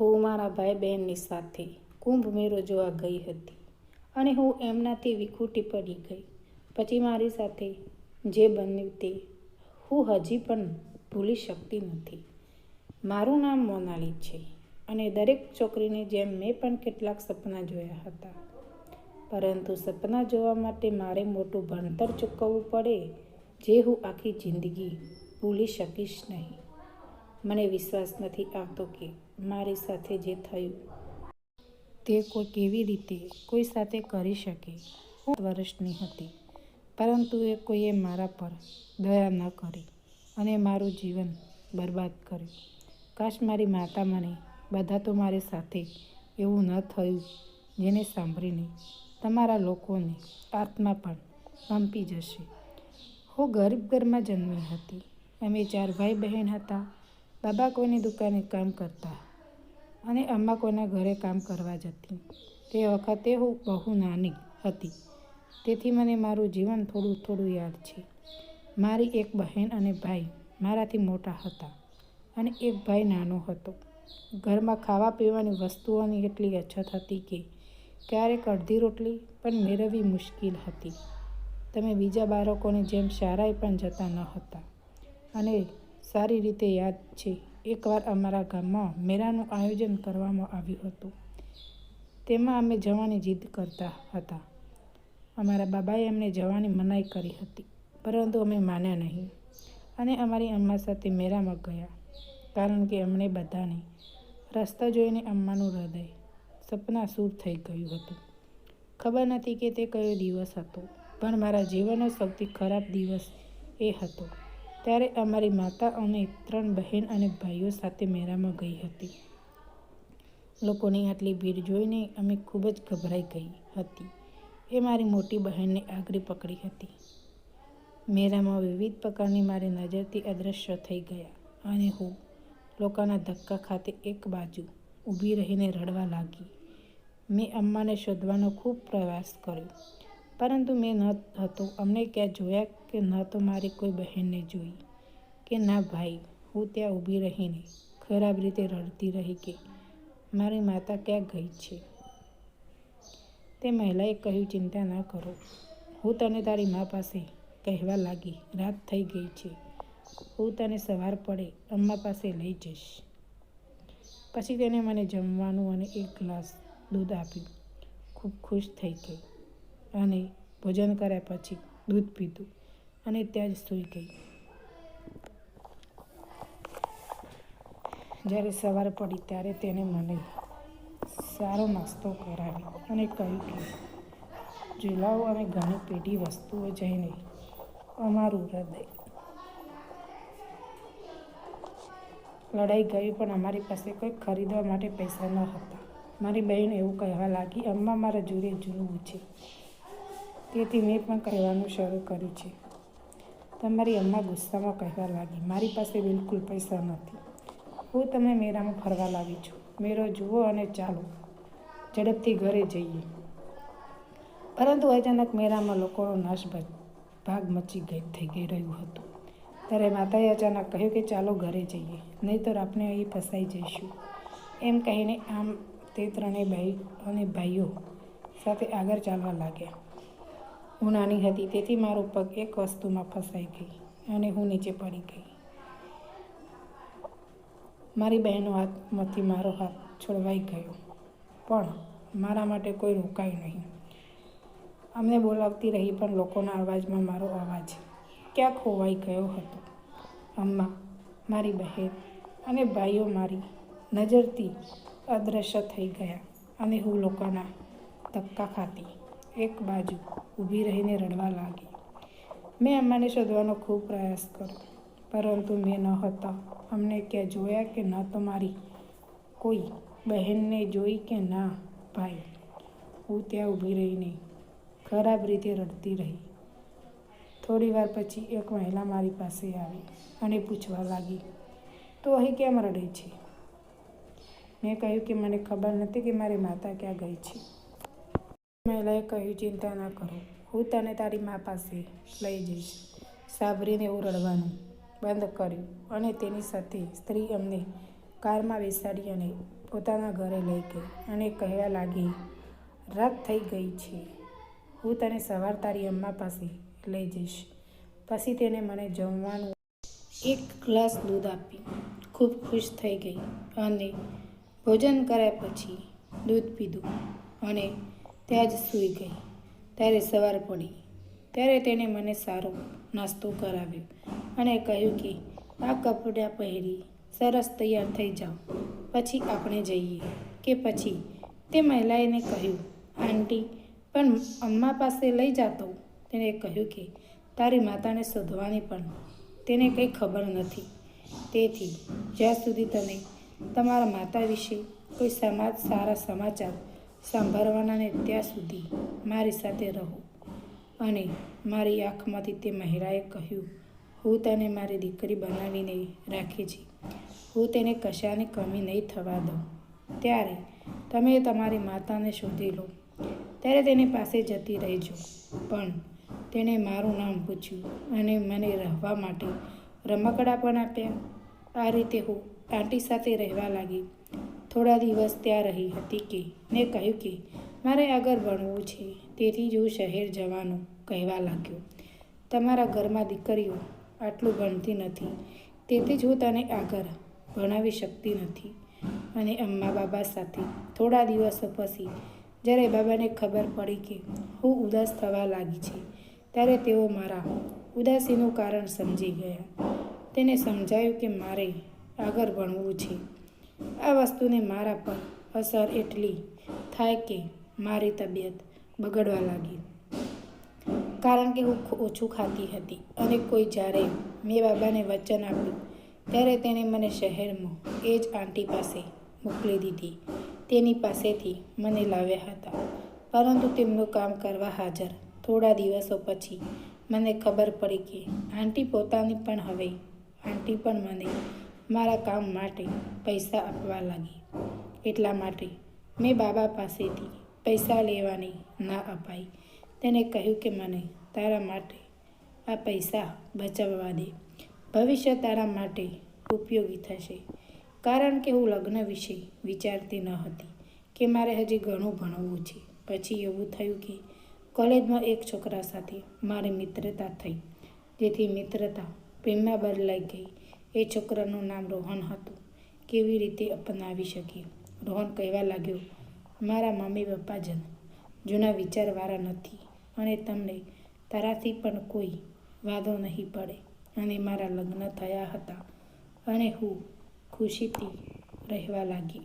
હું મારા ભાઈ બહેનની સાથે કુંભ મેળો જોવા ગઈ હતી અને હું એમનાથી વિખૂટી પડી ગઈ. પછી મારી સાથે જે બન્યું તે હું હજી પણ ભૂલી શકતી નથી. મારું નામ મોનાલી છે અને દરેક છોકરીને જેમ મેં પણ કેટલાક સપના જોયા હતા. પરંતુ સપના જોવા માટે મારે મોટું ભણતર ચૂકવવું પડે જે હું આખી જિંદગી ભૂલી શકીશ નહીં. મને વિશ્વાસ નથી આવતો કે મારી સાથે જે થયું, તે કોઈ કેવી રીતે કોઈ સાથે કરી શકે? હું વર્ષની હતી, પરંતુ એ કોઈએ મારા પર દયા ન કરી અને મારું જીવન બરબાદ કર્યું. કાશ મારી માતા મને બધા તો મારી સાથે એવું ન થયું જેને સાંભળીને તમારા લોકોને આત્મા પણ કંપી જશે. હું ગરીબ ઘરમાં જન્મી હતી. અમે ચાર ભાઈ બહેન હતા. બાબા કોઈની દુકાને કામ કરતા અને અમ્મા કોઈના ઘરે કામ કરવા જતી. તે વખતે હું બહુ નાની હતી. તેથી મને મારું જીવન થોડું થોડું યાદ છે. મારી એક બહેન અને ભાઈ મારાથી મોટા હતા અને એક ભાઈ નાનો હતો. ઘરમાં ખાવા પીવાની વસ્તુઓની એટલી અછત હતી કે ક્યારેક અડધી રોટલી પણ મેળવવી મુશ્કેલ હતી. તમે બીજા બાળકોની જેમ શાળાએ પણ જતા ન હતા. અને સારી રીતે યાદ છે એકવાર અમારા ગામમાં મેળાનું આયોજન કરવામાં આવ્યું હતું. તેમાં અમે જવાની જીદ કરતા હતા. અમારા બાબાએ અમને જવાની મનાઈ કરી હતી, પરંતુ અમે માન્યા નહીં અને અમારી અમ્મા સાથે મેળામાં ગયા, કારણ કે અમને બધાને રસ્તા જોઈને અમ્માનું હૃદય સપના સૂર થઈ ગયું હતું. ખબર નથી કે તે કયો દિવસ હતો, પણ મારા જીવનનો સૌથી ખરાબ દિવસ એ હતો. ત્યારે અમારી માતા અને ત્રણ બહેન અને ભાઈઓ સાથે મેળામાં ગઈ હતી. લોકોની આટલી ભીડ જોઈને અમે ખૂબ જ ગભરાઈ ગઈ હતી. એ મારી મોટી બહેનને આગરી પકડી હતી. મેળામાં વિવિધ પ્રકારની મારી નજરથી અદૃશ્ય થઈ ગયા અને હું લોકોના ધક્કા ખાતે એક બાજુ ઊભી રહીને રડવા લાગી. મેં અમ્માને શોધવાનો ખૂબ પ્રયાસ કર્યો. પરંતુ મેં ન હતો. અમને ક્યાં જોયા કે ન તો મારી કોઈ બહેનને જોઈ કે ના ભાઈ, હું ત્યાં ઊભી રહીને ખરાબ રીતે રડતી રહી કે મારી માતા ક્યાં ગઈ છે? તે મહિલાએ કહ્યું, ચિંતા ન કરો. હું તને તારી મા પાસે કહેવા લાગી. રાત થઈ ગઈ છે. હું તને સવાર પડે અમ્મા પાસે લઈ જઈશ. પછી તેને મને જમવાનું અને એક ગ્લાસ દૂધ આપ્યું. ખૂબ ખુશ થઈ ગઈ. અને ભોજન કર્યા પછી દૂધ પીધું અને ત્યાં જ સૂઈ ગઈ. જ્યારે સવાર પડી ત્યારે તેને મને સારો નાસ્તો કરાવ્યો અને કહ્યું કે જુલાઓ અને ઘણી પેઢી વસ્તુઓ જઈને અમારું હૃદય લડાઈ ગઈ પણ અમારી પાસે કોઈ ખરીદવા માટે પૈસા ન હતા. મારી બહેન એવું કહેવા લાગી, અમ્મા, મારા જોડે જૂનું છે તેથી મેં પણ કહેવાનું શરૂ કર્યું છે. તમારી અમ્મા ગુસ્સામાં કહેવા લાગી, મારી પાસે બિલકુલ પૈસા નથી. હું તમે મેળામાં ફરવા લાવી છું. મેળો જુઓ અને ચાલો. ઝડપથી ઘરે જઈએ. પરંતુ અચાનક મેળામાં લોકોનો નાશ ભાગ મચી ગઈ, થઈ ગઈ રહ્યું હતું. ત્યારે માતાએ અચાનક કહ્યું કે, ચાલો ઘરે જઈએ. નહીંતર આપણે અહીં ફસાઈ જઈશું. એમ કહીને આમ તે ત્રણેય ભાઈ અને ભાઈઓ સાથે આગળ ચાલવા લાગ્યા. હું નાની હતી, તેથી મારો પગ એક વસ્તુમાં ફસાઈ ગઈ અને હું નીચે પડી ગઈ. મારી બહેનો હાથમાંથી મારો હાથ છોડવાઈ ગયો, પણ મારા માટે કોઈ રોકાયું નહીં. અમને બોલાવતી રહી, પણ લોકોના અવાજમાં મારો અવાજ ક્યાં ખોવાઈ ગયો હતો. અમ્મા, મારી બહેન અને ભાઈઓ મારી નજરથી અદૃશ્ય થઈ ગયા અને હું લોકોના ધક્કા ખાતી એક બાજુ ઊભી રહીને રડવા લાગી. મેં અમ્માને શોધવાનો ખૂબ પ્રયાસ કર્યો, પરંતુ મેં ન હતા. અમને ક્યાં જોયા કે ન તો મારી કોઈ બહેનને જોઈ કે ના, ભાઈ, હું ત્યાં ઊભી રહીને ખરાબ રીતે રડતી રહી. થોડી વાર પછી એક મહિલા મારી પાસે આવી અને પૂછવા લાગી, તો અહીં કેમ રડે છે? મેં કહ્યું કે મને ખબર નથી કે મારી માતા ક્યાં ગઈ છે. મહિલાએ કહ્યું, ચિંતા ન કરો. હું તને તારી મા પાસે લઈ જઈશ. સાંભળીને એવું રડવાનું બંધ કર્યું અને તેની સાથે સ્ત્રી અમને કારમાં બેસાડી અને પોતાના ઘરે લઈ ગઈ અને કહેવા લાગી, રાત થઈ ગઈ છે. હું તને સવાર તારી અમ્મા પાસે લઈ જઈશ. પછી તેને મને જમવાનું એક ગ્લાસ દૂધ આપી. ખૂબ ખુશ થઈ ગઈ અને ભોજન કર્યા પછી દૂધ પીધું અને ત્યાં જ સૂઈ ગઈ. ત્યારે સવાર પડી. ત્યારે તેણે મને સારો નાસ્તો કરાવ્યો અને કહ્યું કે, આ કપડાં પહેરી સરસ તૈયાર થઈ જાઓ. પછી આપણે જઈએ. કે પછી? તે મહિલાએને કહ્યું, આંટી, પણ અમ્મા પાસે લઈ જાતો. તેણે કહ્યું કે, તારી માતાને શોધવાની પણ તેને કંઈ ખબર નથી. તેથી, જ્યાં સુધી તમે તમારા માતા વિશે કોઈ સમાજ સારા સમાચાર સાંભળવાના ને ત્યાં સુધી મારી સાથે રહો. અને મારી આંખમાંથી તે મહિલાએ કહ્યું, હું તને મારી દીકરી બનાવીને રાખી છે. હું તેને કશાની કમી નહીં થવા દઉં. ત્યારે તમે તમારી માતાને શોધી લો. ત્યારે તેની પાસે જતી રહેજો. પણ તેણે મારું નામ પૂછ્યું અને મને રહેવા માટે રમકડા પણ આપ્યા. આ રીતે હું આંટી સાથે રહેવા લાગી. થોડા દિવસ ત્યાં રહી હતી કે, મેં કહ્યું કે, મારે આગળ ભણવું છે. તેથી જ હું શહેર જવાનું કહેવા લાગ્યો. તમારા ઘરમાં દીકરીઓ આટલું ભણતી નથી, તેથી જ હું તને આગળ ભણાવી શકતી નથી. અને અમ્મા બાબા સાથે થોડા દિવસો પછી, જ્યારે બાબાને ખબર પડી કે હું ઉદાસ થવા લાગી છે, ત્યારે તેઓ મારા ઉદાસીનું કારણ સમજી ગયા. તેને સમજાયું કે મારે આગળ ભણવું છે. આ વસ્તુને મારા પર અસર એટલી થાય કે મારી તબિયત બગડવા લાગી. કારણ કે હું ઓછું ખાતી હતી અને કોઈ જ્યારે મેં બાબાને વચન આપ્યું, ત્યારે તેણે મને શહેરમાં એ જ આંટી પાસે મોકલી દીધી. તેની પાસેથી મને લાવ્યા હતા. પરંતુ તેમનું કામ કરવા હાજર થોડા દિવસો પછી મને ખબર પડી કે આંટી પોતાની પણ હવે, આંટી પણ મને મારા કામ માટે પૈસા આપવા લાગી. એટલા માટે મેં બાબા પાસેથી પૈસા લેવાની ના અપાઈ. તેને કહ્યું કે મને તારા માટે આ પૈસા બચાવવા દે. ભવિષ્ય તારા માટે ઉપયોગી થશે. કારણ કે હું લગ્ન વિશે વિચારતી ન હતી કે મારે હજી ઘણું ભણવું છે. પછી એવું થયું કે કોલેજમાં એક છોકરા સાથે મારી મિત્રતા થઈ. જેથી મિત્રતા પ્રેમમાં બદલાઈ ગઈ. એ છોકરાનું નામ રોહન હતું. કેવી રીતે અપનાવી શકીએ? રોહન કહેવા લાગ્યો, મારા મમ્મી પપ્પા જન જૂના વિચારવાળા નથી અને તમને તારાથી પણ કોઈ વાંધો નહીં પડે અને મારા લગ્ન થયા હતા. અને હું ખુશીથી રહેવા લાગી.